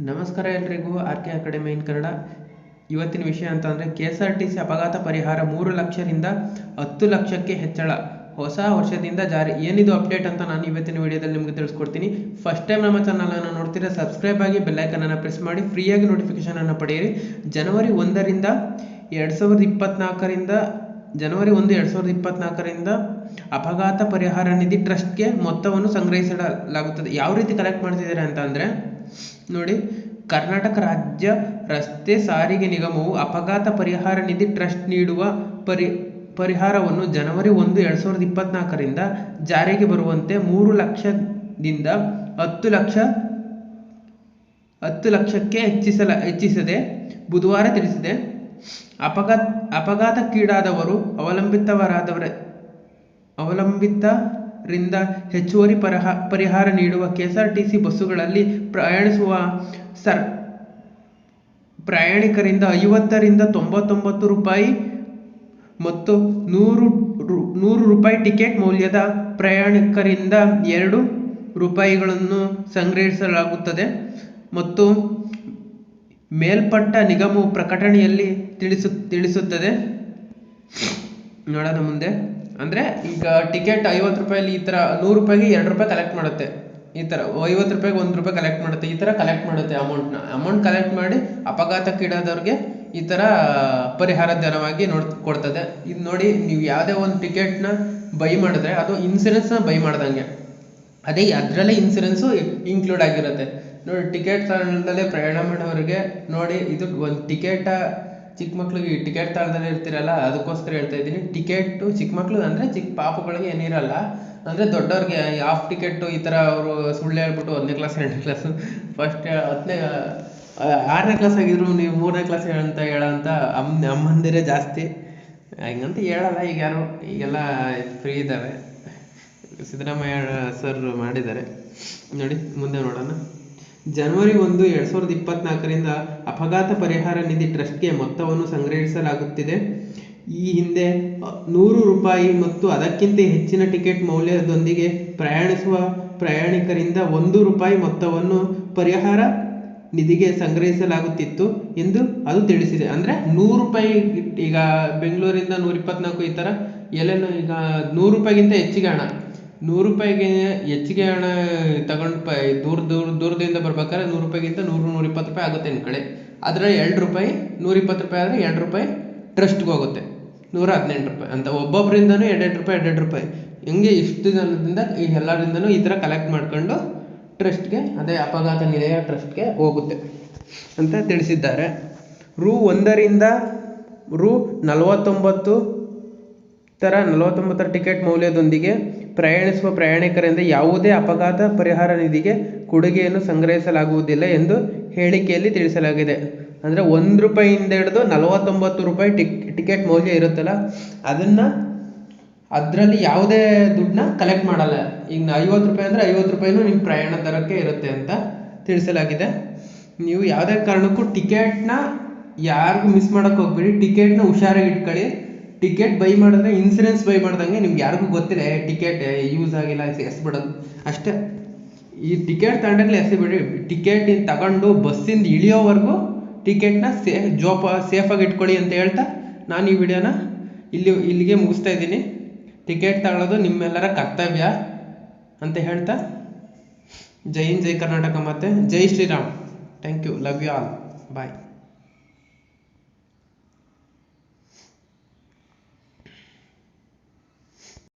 ನಮಸ್ಕಾರ ಎಲ್ರಿಗೂ, R K academy in Kannada. ಇವತ್ತಿನ ವಿಷಯ ಅಂತಂದರೆ K S R T C ಅಪಘಾತ ಪರಿಹಾರ ಮೂರು ಲಕ್ಷದಿಂದ ಹತ್ತು ಲಕ್ಷಕ್ಕೆ ಹೆಚ್ಚಳ. ಹೊಸ ವರ್ಷದಿಂದ ಜಾರಿ. ಏನಿದು ಅಪ್ಡೇಟ್ ಅಂತ ನಾನು ಇವತ್ತಿನ ವಿಡಿಯೋದಲ್ಲಿ ನಿಮಗೆ ತಿಳಿಸ್ಕೊಡ್ತೀನಿ. ಫಸ್ಟ್ ಟೈಮ್ ನಮ್ಮ ಚಾನಲನ್ನು ನೋಡ್ತೀರಾ ಸಬ್ಸ್ಕ್ರೈಬ್ ಆಗಿ ಬೆಲ್ಲೈಕನನ್ನು ಪ್ರೆಸ್ ಮಾಡಿ ಫ್ರೀಯಾಗಿ ನೋಟಿಫಿಕೇಷನನ್ನು ಪಡೆಯಿರಿ. ಜನವರಿ ಒಂದರಿಂದ ಎರಡು ಸಾವಿರದ ಇಪ್ಪತ್ತ್ನಾಲ್ಕರಿಂದ ಜನವರಿ ಒಂದು ಎರಡು ಸಾವಿರದ ಇಪ್ಪತ್ತ್ನಾಲ್ಕರಿಂದ ಅಪಘಾತ ಪರಿಹಾರ ನಿಧಿ ಟ್ರಸ್ಟ್ಗೆ ಮೊತ್ತವನ್ನು ಸಂಗ್ರಹಿಸಲಾಗುತ್ತದೆ. ಯಾವ ರೀತಿ ಕಲೆಕ್ಟ್ ಮಾಡ್ತಿದ್ದಾರೆ ಅಂತ ಅಂದರೆ ನೋಡಿ, ಕರ್ನಾಟಕ ರಾಜ್ಯ ರಸ್ತೆ ಸಾರಿಗೆ ನಿಗಮವು ಅಪಘಾತ ಪರಿಹಾರ ನಿಧಿ ಟ್ರಸ್ಟ್ ನೀಡುವ ಪರಿ, ಪರಿಹಾರವನ್ನು ಜನವರಿ ಒಂದು ಎರಡು ಸಾವಿರದ ಇಪ್ಪತ್ನಾಲ್ಕರಿಂದ ಜಾರಿಗೆ ಬರುವಂತೆ ಮೂರು ಲಕ್ಷದಿಂದ ಹತ್ತು ಲಕ್ಷ, ಹತ್ತು ಲಕ್ಷಕ್ಕೆ ಹೆಚ್ಚಿಸಲ, ಹೆಚ್ಚಿಸದೆ ಬುಧವಾರ ತಿಳಿಸಿದೆ. ಅಪಘಾತ, ಅಪಘಾತಕ್ಕೀಡಾದವರು ಅವಲಂಬಿತವರಾದವರ ಅವಲಂಬಿತರಿಂದ ಹೆಚ್ಚುವರಿ ಪರಹ, ಪರಿಹಾರ ನೀಡುವ ಕೆಎಸ್ಆರ್ಟಿಸಿ ಬಸ್ಸುಗಳಲ್ಲಿ ಪ್ರಯಾಣಿಸುವ ಸರ್, ಪ್ರಯಾಣಿಕರಿಂದ ಐವತ್ತರಿಂದ ತೊಂಬತ್ತೊಂಬತ್ತು ರೂಪಾಯಿ ಮತ್ತು ನೂರು ನೂರು ರೂಪಾಯಿ ಟಿಕೆಟ್ ಮೌಲ್ಯದ ಪ್ರಯಾಣಿಕರಿಂದ ಎರಡು ರೂಪಾಯಿಗಳನ್ನು ಸಂಗ್ರಹಿಸಲಾಗುತ್ತದೆ ಮತ್ತು ಮೇಲ್ಪಟ್ಟ ನಿಗಮವು ಪ್ರಕಟಣೆಯಲ್ಲಿ ತಿಳಿಸು, ತಿಳಿಸುತ್ತದೆ. ನೋಡೋಣ ಮುಂದೆ. ಅಂದರೆ ಈಗ ಟಿಕೆಟ್ ಐವತ್ತು ರೂಪಾಯಲ್ಲಿ ಈ ಥರ ನೂರು ರೂಪಾಯಿಗೆ ಎರಡು ರೂಪಾಯಿ ಕಲೆಕ್ಟ್ ಮಾಡುತ್ತೆ. ಈ ಥರ ಐವತ್ತು ರೂಪಾಯಿಗೆ ಒಂದು ರೂಪಾಯಿ ಕಲೆಕ್ಟ್ ಮಾಡುತ್ತೆ. ಈ ಥರ ಕಲೆಕ್ಟ್ ಮಾಡುತ್ತೆ ಅಮೌಂಟ್ನ ಅಮೌಂಟ್ ಕಲೆಕ್ಟ್ ಮಾಡಿ ಅಪಘಾತಕ್ಕೀಡಾದವ್ರಿಗೆ ಈ ಥರ ಪರಿಹಾರ ಧನವಾಗಿ ನೋಡ್ ಕೊಡ್ತದೆ. ಇದು ನೋಡಿ ನೀವು ಯಾವುದೇ ಒಂದು ಟಿಕೆಟ್ನ ಬೈ ಮಾಡಿದ್ರೆ ಅದು ಇನ್ಸೂರೆನ್ಸ್ನ ಬೈ ಮಾಡ್ದಂಗೆ. ಅದೇ ಅದರಲ್ಲೇ ಇನ್ಸೂರೆನ್ಸು ಇನ್ಕ್ಲೂಡ್ ಆಗಿರುತ್ತೆ. ನೋಡಿ ಟಿಕೆಟ್ ತಗೊಂಡಲ್ಲೇ ಪ್ರಯಾಣ ಮಾಡೋರಿಗೆ ನೋಡಿ ಇದು ಒಂದು ಟಿಕೆಟ ಚಿಕ್ಕ ಮಕ್ಳಿಗೆ ಟಿಕೆಟ್ ತಾಳದಲ್ಲೇ ಇರ್ತೀರಲ್ಲ, ಅದಕ್ಕೋಸ್ಕರ ಹೇಳ್ತಾ ಇದ್ದೀನಿ. ಟಿಕೆಟು ಚಿಕ್ಕ ಮಕ್ಳು ಅಂದರೆ ಚಿಕ್ಕ ಪಾಪುಗಳಿಗೆ ಏನಿರಲ್ಲ. ಅಂದರೆ ದೊಡ್ಡವ್ರಿಗೆ ಹಾಫ್ ಟಿಕೆಟು ಈ ಥರ ಅವರು ಸುಳ್ಳು ಹೇಳ್ಬಿಟ್ಟು ಒಂದನೇ ಕ್ಲಾಸ್ ಎರಡನೇ ಕ್ಲಾಸು ಫಸ್ಟ್ ಹತ್ತನೇ ಆರನೇ ಕ್ಲಾಸ್ ಆಗಿದ್ರು ನೀವು ಮೂರನೇ ಕ್ಲಾಸ್ ಹೇಳಂತ ಹೇಳಂತ ಅಮ್ಮ ಅಮ್ಮಂದಿರೇ ಜಾಸ್ತಿ. ಹಂಗಂತ ಹೇಳಲ್ಲ, ಈಗ ಯಾರು, ಈಗೆಲ್ಲ ಫ್ರೀ ಇದ್ದಾವೆ ಸಿದ್ದರಾಮಯ್ಯ ಸರ್ ಮಾಡಿದ್ದಾರೆ. ನೋಡಿ, ಮುಂದೆ ನೋಡೋಣ. ಜನವರಿ ಒಂದು ಎರಡು ಸಾವಿರದ ಇಪ್ಪತ್ನಾಲ್ಕರಿಂದ ಅಪಘಾತ ಪರಿಹಾರ ನಿಧಿ ಟ್ರಸ್ಟ್ಗೆ ಮೊತ್ತವನ್ನು ಸಂಗ್ರಹಿಸಲಾಗುತ್ತಿದೆ. ಈ ಹಿಂದೆ ನೂರು ರೂಪಾಯಿ ಮತ್ತು ಅದಕ್ಕಿಂತ ಹೆಚ್ಚಿನ ಟಿಕೆಟ್ ಮೌಲ್ಯದೊಂದಿಗೆ ಪ್ರಯಾಣಿಸುವ ಪ್ರಯಾಣಿಕರಿಂದ ಒಂದು ರೂಪಾಯಿ ಮೊತ್ತವನ್ನು ಪರಿಹಾರ ನಿಧಿಗೆ ಸಂಗ್ರಹಿಸಲಾಗುತ್ತಿತ್ತು ಎಂದು ಅದು ತಿಳಿಸಿದೆ. ಅಂದರೆ ನೂರು ರೂಪಾಯಿ ಈಗ ಬೆಂಗಳೂರಿಂದ ನೂರ ಇಪ್ಪತ್ನಾಲ್ಕು ಈ ಥರ ಎಲ್ಲೆಲ್ಲೋ ಈಗ ನೂರು ರೂಪಾಯಿಗಿಂತ ಹೆಚ್ಚಿಗೆ ಹಣ. ನೂರು ರೂಪಾಯಿಗೆ ಹೆಚ್ಚಿಗೆ ಹಣ ತಗೊಂಡು ಪ, ದೂರ ದೂರ, ದೂರದಿಂದ ಬರ್ಬೇಕಾದ್ರೆ ನೂರು ರೂಪಾಯಿಗಿಂತ ನೂರು, ನೂರಿಪ್ಪತ್ತು ರೂಪಾಯಿ ಆಗುತ್ತೆ ಕಡೆ. ಆದರೆ ಎರಡು ರೂಪಾಯಿ, ನೂರಿಪ್ಪತ್ತು ರೂಪಾಯಿ ಆದರೆ ಎರಡು ರೂಪಾಯಿ ಟ್ರಸ್ಟ್ಗೆ ಹೋಗುತ್ತೆ. ನೂರ ಹದಿನೆಂಟು ರೂಪಾಯಿ ಅಂತ. ಒಬ್ಬೊಬ್ಬರಿಂದನೂ ಎರಡೆರಡು ರೂಪಾಯಿ ಎರಡೆರಡು ರೂಪಾಯಿ. ಹಿಂಗೆ ಇಷ್ಟು ಜನದಿಂದ ಈ ಎಲ್ಲರಿಂದನೂ ಈ ಥರ ಕಲೆಕ್ಟ್ ಮಾಡ್ಕೊಂಡು ಟ್ರಸ್ಟ್ಗೆ, ಅದೇ ಅಪಘಾತ ನಿಲಯ ಟ್ರಸ್ಟ್ಗೆ ಹೋಗುತ್ತೆ ಅಂತ ತಿಳಿಸಿದ್ದಾರೆ. ರು ಒಂದರಿಂದ ರು ನಲವತ್ತೊಂಬತ್ತು ಥರ ನಲವತ್ತೊಂಬತ್ತರ ಟಿಕೆಟ್ ಮೌಲ್ಯದೊಂದಿಗೆ ಪ್ರಯಾಣಿಸುವ ಪ್ರಯಾಣಿಕರಿಂದ ಯಾವುದೇ ಅಪಘಾತ ಪರಿಹಾರ ನಿಧಿಗೆ ಕೊಡುಗೆಯನ್ನು ಸಂಗ್ರಹಿಸಲಾಗುವುದಿಲ್ಲ ಎಂದು ಹೇಳಿಕೆಯಲ್ಲಿ ತಿಳಿಸಲಾಗಿದೆ. ಅಂದರೆ ಒಂದು ರೂಪಾಯಿಂದ ಹಿಡಿದು ನಲವತ್ತೊಂಬತ್ತು ರೂಪಾಯಿ ಟಿಕ್, ಟಿಕೆಟ್ ಮೌಲ್ಯ ಇರುತ್ತಲ್ಲ, ಅದನ್ನು ಅದರಲ್ಲಿ ಯಾವುದೇ ದುಡ್ಡನ್ನ ಕಲೆಕ್ಟ್ ಮಾಡಲ್ಲ. ಈಗ ಐವತ್ತು ರೂಪಾಯಿ ಅಂದರೆ ಐವತ್ತು ರೂಪಾಯಿನೂ ನಿಮ್ಮ ಪ್ರಯಾಣ ದರಕ್ಕೆ ಇರುತ್ತೆ ಅಂತ ತಿಳಿಸಲಾಗಿದೆ. ನೀವು ಯಾವುದೇ ಕಾರಣಕ್ಕೂ ಟಿಕೆಟ್ನ ಯಾರಿಗೂ ಮಿಸ್ ಮಾಡೋಕ್ಕೆ ಹೋಗ್ಬೇಡಿ. ಟಿಕೆಟ್ನ ಹುಷಾರಾಗಿ ಇಟ್ಕೊಳ್ಳಿ. ಟಿಕೆಟ್ ಬೈ ಮಾಡಿದ್ರೆ ಇನ್ಸೂರೆನ್ಸ್ ಬೈ ಮಾಡ್ದಂಗೆ ನಿಮ್ಗೆ ಯಾರಿಗೂ ಗೊತ್ತಿಲ್ಲ ಟಿಕೆಟ್ ಯೂಸ್ ಆಗಿಲ್ಲ ಎಸ್ಬಿಡೋದು ಅಷ್ಟೇ. ಈ ಟಿಕೆಟ್ ತಗೊಂಡಾಗಲೇ ಎಸಿಬಿಡಿ ಟಿಕೆಟ್ ತಗೊಂಡು ಬಸ್ಸಿಂದ ಇಳಿಯೋವರೆಗೂ ಟಿಕೆಟ್ನ ಸೇ, ಜೋಪ ಸೇಫಾಗಿ ಇಟ್ಕೊಳ್ಳಿ ಅಂತ ಹೇಳ್ತಾ ನಾನು ಈ ವಿಡಿಯೋನ ಇಲ್ಲಿ, ಇಲ್ಲಿಗೆ ಮುಗಿಸ್ತಾ ಇದ್ದೀನಿ. ಟಿಕೆಟ್ ತಗೊಳ್ಳೋದು ನಿಮ್ಮೆಲ್ಲರ ಕರ್ತವ್ಯ ಅಂತ ಹೇಳ್ತಾ ಜೈ ಜೈ ಕರ್ನಾಟಕ ಮತ್ತು ಜೈ Shriram. Thank you love you all bye